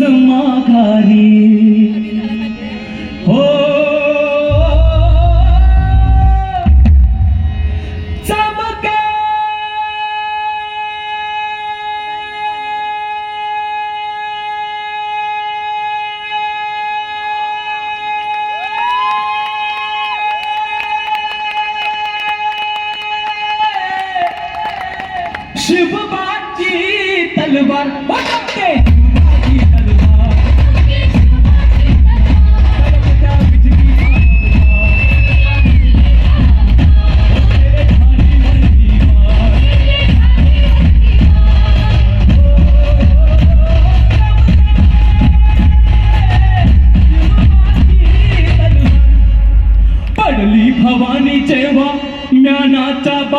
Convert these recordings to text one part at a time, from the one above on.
कधीच माघारी हो चमके शिवबाची तलवार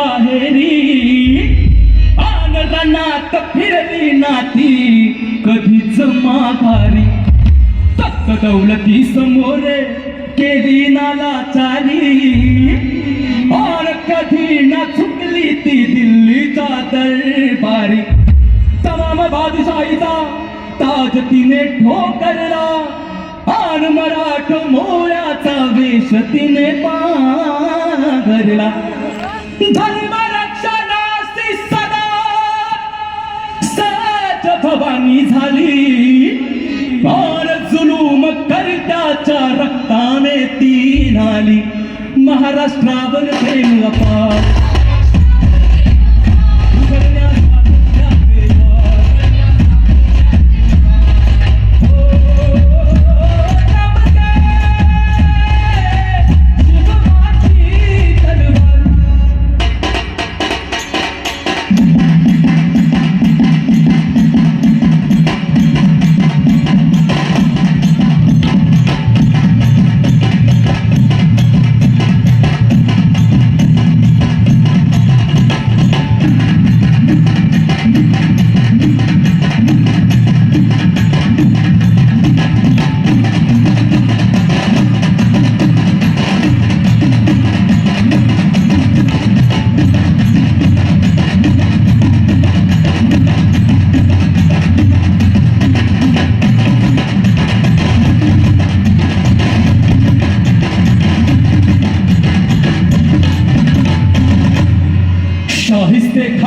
माहेरी बाहेरी. आनंदात फिरली नाती कधीच माघारी. तक्क दौलती समोरे केली नाला नालाचारी और कधी ना चुकली ती दिल्लीचा दरबारी. तमाम बादशाहीचा ताज तिने ठोकरला. आन मराठ मोळ्याचा वेश तिने पांघरला. पाणी झाली. फार जुलूम करत्याच्या रक्ताने ती नाली. महाराष्ट्रावर प्रेम अपार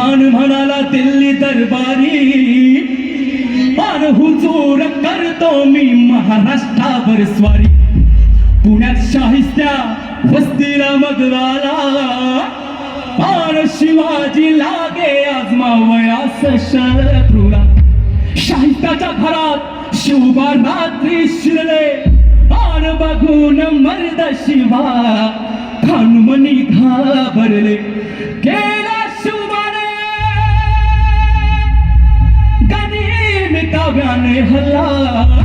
खान म्हणाला दिल्ली दरबारी. पान हुजूर करतो मी महाराष्ट्रावर स्वारी. पुण्यात शाहिस्त्या वस्तीला मगवाला. पान शिवाजी लागे आजमावयास शत्रूला शाहिस्त्याच्या घरात शिवबा रात्री शिरले. पान बघून मर्द शिवा. खानमनी घाबरले. केला गनिमिताव्याने हल्ला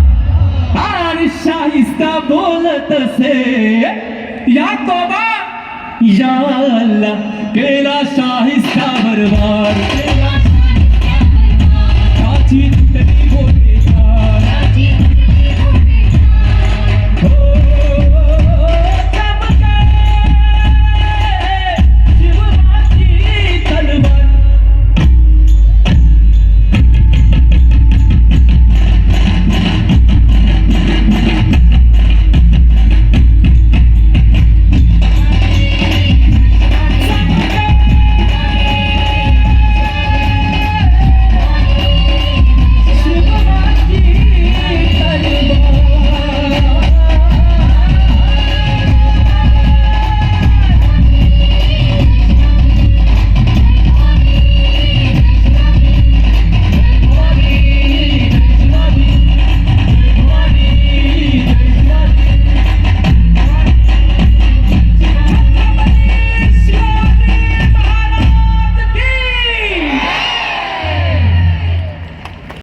आणि शाहिस्ता बोलत असे या कोबा या अल्ला केला शाहिस्ता बरबार